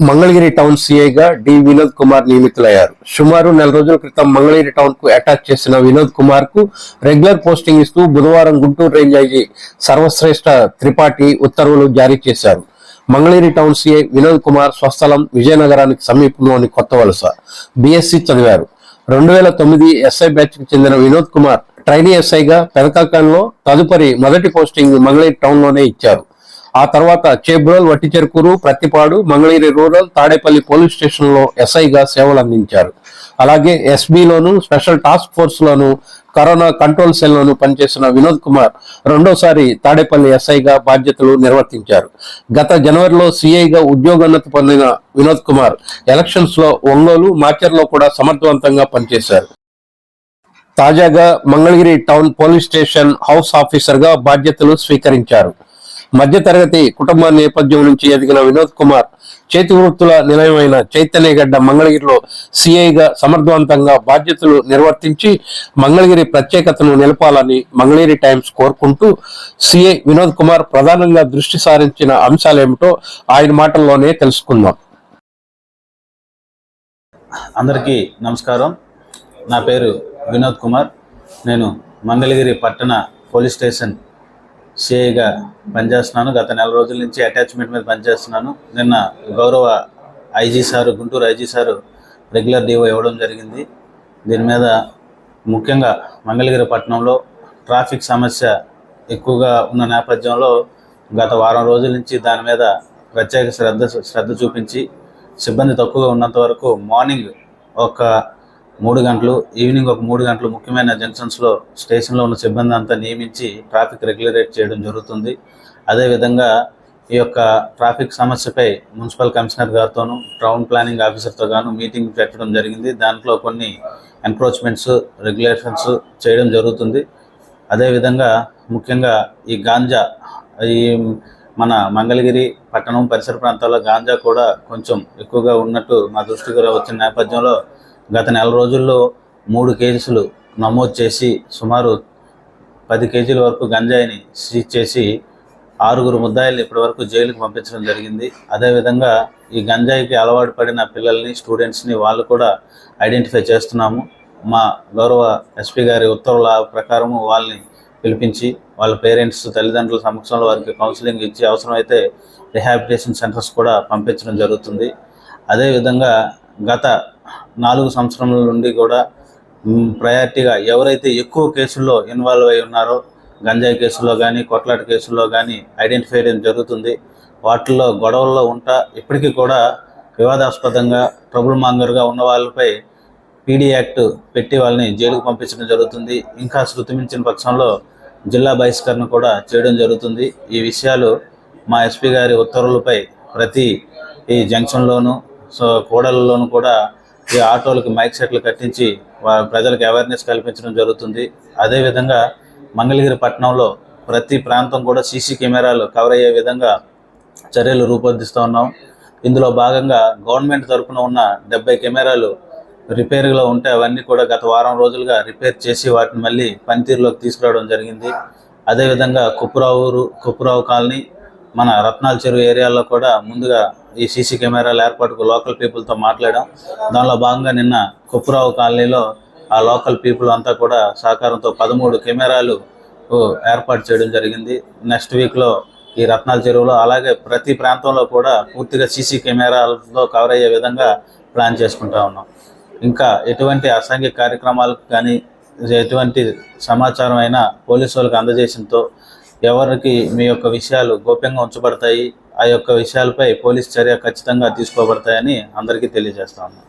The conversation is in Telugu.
మంగళగిరి టౌన్ సీఐగా డి వినోద్ కుమార్ నియమితులయ్యారు. సుమారు నెల రోజుల క్రితం మంగళగిరి టౌన్కు అటాచ్ చేసిన వినోద్ కుమార్కు రెగ్యులర్ పోస్టింగ్ ఇస్తూ బుధవారం గుంటూరు రేంజ్ ఐజీ సర్వశ్రేష్ఠ త్రిపాఠి ఉత్తర్వులు జారీ చేశారు. మంగళగిరి టౌన్ సీఐ వినోద్ కుమార్ స్వస్థలం విజయనగరానికి సమీపంలోని కొత్త వలస. బీఎస్సీ చదివారు. రెండు వేల తొమ్మిది ఎస్ఐ బ్యాచ్కు చెందిన వినోద్ కుమార్ ట్రైనీ ఎస్ఐగా పెదకాకంలో తదుపరి మొదటి పోస్టింగ్ మంగళగిరి టౌన్లోనే ఇచ్చారు. ఆ తర్వాత చేబ్రోల్ వట్టిచెరుకూరు ప్రత్తిపాడు మంగళగిరి రూరల్ తాడేపల్లి పోలీస్ స్టేషన్లో ఎస్ఐగా సేవలు అందించారు అలాగే ఎస్బీలోను స్పెషల్ టాస్క్ ఫోర్స్ లోను కరోనా కంట్రోల్ సెల్ లోను పనిచేసిన వినోద్ కుమార్ రెండోసారి తాడేపల్లి ఎస్ఐగా బాధ్యతలు నిర్వర్తించారు. గత జనవరిలో సిఐగా ఉద్యోగోన్నతి పొందిన వినోద్ కుమార్ ఎలక్షన్స్లో ఒంగోలు మాచర్లో కూడా సమర్థవంతంగా పనిచేశారు. తాజాగా Mangalagiri town police station house ఆఫీసర్గా బాధ్యతలు స్వీకరించారు. మధ్యతరగతి కుటుంబ నేపథ్యం నుంచి ఎదిగిన వినోద్ కుమార్ చేతి వృత్తుల నిలయమైన చైతన్యగడ్డ మంగళగిరిలో సిఐగా సమర్థవంతంగా బాధ్యతలు నిర్వర్తించి మంగళగిరి ప్రత్యేకతను నిలపాలని మంగళగిరి టైమ్స్ కోరుకుంటూ సిఐ వినోద్ కుమార్ ప్రధానంగా దృష్టి సారించిన అంశాలేమిటో ఆయన మాటల్లోనే తెలుసుకుందాం. అందరికీ నమస్కారం. నా పేరు వినోద్ కుమార్. నేను మంగళగిరి పట్టణ పోలీస్ స్టేషన్ సిఐగా పనిచేస్తున్నాను. గత నెల రోజుల నుంచి అటాచ్మెంట్ మీద పనిచేస్తున్నాను. నిన్న గౌరవ IG sir Guntur IG sir regular DO ఇవ్వడం జరిగింది. దీని మీద ముఖ్యంగా మంగళగిరి పట్టణంలో ట్రాఫిక్ సమస్య ఎక్కువగా ఉన్న నేపథ్యంలో గత వారం రోజుల నుంచి దాని మీద ప్రత్యేక శ్రద్ధ శ్రద్ధ చూపించి సిబ్బంది తక్కువగా ఉన్నంత వరకు మార్నింగ్ ఒక మూడు గంటలు ఈవినింగ్ ఒక మూడు గంటలు ముఖ్యమైన జంక్షన్స్లో స్టేషన్లో ఉన్న సిబ్బంది అంతా నియమించి ట్రాఫిక్ రెగ్యులరేట్ చేయడం జరుగుతుంది. అదేవిధంగా ఈ యొక్క ట్రాఫిక్ సమస్యపై మున్సిపల్ కమిషనర్ గారితోనూ టౌన్ ప్లానింగ్ ఆఫీసర్తో గాను మీటింగ్ పెట్టడం జరిగింది. దాంట్లో కొన్ని ఎన్క్రోచ్మెంట్స్ రెగ్యులేషన్స్ చేయడం జరుగుతుంది. అదేవిధంగా ముఖ్యంగా ఈ గాంజా ఈ మన మంగళగిరి పట్టణం పరిసర ప్రాంతాల్లో గాంజా కూడా కొంచెం ఎక్కువగా ఉన్నట్టు మా దృష్టికి వచ్చిన నేపథ్యంలో గత నెల రోజుల్లో మూడు కేసులు నమోదు చేసి సుమారు పది కేజీల వరకు గంజాయిని సీజ్ చేసి ఆరుగురు ముద్దాయిల్ని ఇప్పటివరకు జైలుకు పంపించడం జరిగింది. అదేవిధంగా ఈ గంజాయికి అలవాటు పడిన పిల్లల్ని స్టూడెంట్స్ని వాళ్ళు కూడా ఐడెంటిఫై చేస్తున్నాము. మా గౌరవ ఎస్పీ గారి ఉత్తర్వుల ప్రకారము వాళ్ళని పిలిపించి వాళ్ళ పేరెంట్స్ తల్లిదండ్రుల సమక్షంలో వారికి కౌన్సిలింగ్ ఇచ్చి అవసరమైతే రిహాబిలిటేషన్ సెంటర్స్ కూడా పంపించడం జరుగుతుంది. అదేవిధంగా గత నాలుగు సంవత్సరముల నుండి కూడా ప్రయారిటీగా ఎవరైతే ఎక్కువ కేసుల్లో ఇన్వాల్వ్ అయి ఉన్నారో గంజాయి కేసుల్లో కానీ కొట్లాట కేసుల్లో కానీ ఐడెంటిఫై చేయడం జరుగుతుంది. వాటిల్లో గొడవల్లో ఉంటా ఇప్పటికీ కూడా వివాదాస్పదంగా ట్రబుల్ మాంగర్గా ఉన్న వాళ్ళపై పీడీ యాక్ట్ పెట్టి వాళ్ళని జైలుకు పంపించడం జరుగుతుంది. ఇంకా శృతిమించిన పక్షంలో జిల్లా బహిష్కరణ కూడా చేయడం జరుగుతుంది. ఈ విషయాలు మా ఎస్పీ గారి ఉత్తర్వులపై ప్రతి ఈ జంక్షన్లోను సో కూడలలోనూ కూడా ఈ ఆటోలకు మైక్ సెట్లు కట్టించి ప్రజలకు అవేర్నెస్ కల్పించడం జరుగుతుంది. అదేవిధంగా మంగళగిరి పట్టణంలో ప్రతి ప్రాంతం కూడా సీసీ కెమెరాలు కవర్ అయ్యే విధంగా చర్యలు రూపొందిస్తూ ఉన్నాం. ఇందులో భాగంగా గవర్నమెంట్ తరఫున ఉన్న డెబ్బై కెమెరాలు రిపేర్లో ఉంటే అవన్నీ కూడా గత వారం రోజులుగా రిపేర్ చేసి వాటిని మళ్ళీ పనితీరులోకి తీసుకురావడం జరిగింది. అదేవిధంగా ఊరు కుప్పురావు కాలనీ మన రత్నాల చెరువు ఏరియాలో కూడా ముందుగా ఈ సీసీ కెమెరాల ఏర్పాటుకు లోకల్ పీపుల్తో మాట్లాడాం. దానిలో భాగంగా నిన్న కుప్పురావు కాలనీలో ఆ లోకల్ పీపుల్ అంతా కూడా సహకారంతో పదమూడు కెమెరాలు ఏర్పాటు చేయడం జరిగింది. నెక్స్ట్ వీక్లో ఈ రత్నాల చెరువులో అలాగే ప్రతి ప్రాంతంలో కూడా పూర్తిగా సీసీ కెమెరాలతో కవర్ అయ్యే విధంగా ప్లాన్ చేసుకుంటా ఉన్నాం. ఇంకా ఎటువంటి అసాంఘిక కార్యక్రమాలకు కానీ ఎటువంటి సమాచారం అయినా పోలీసు వాళ్ళకి అందజేసినతో ఎవరికి మీ యొక్క విషయాలు గోప్యంగా ఉంచబడతాయి ఆ యొక్క విషయాలపై పోలీస్ చర్య ఖచ్చితంగా తీసుకోబడతాయని అందరికీ తెలియజేస్తా ఉన్నాం.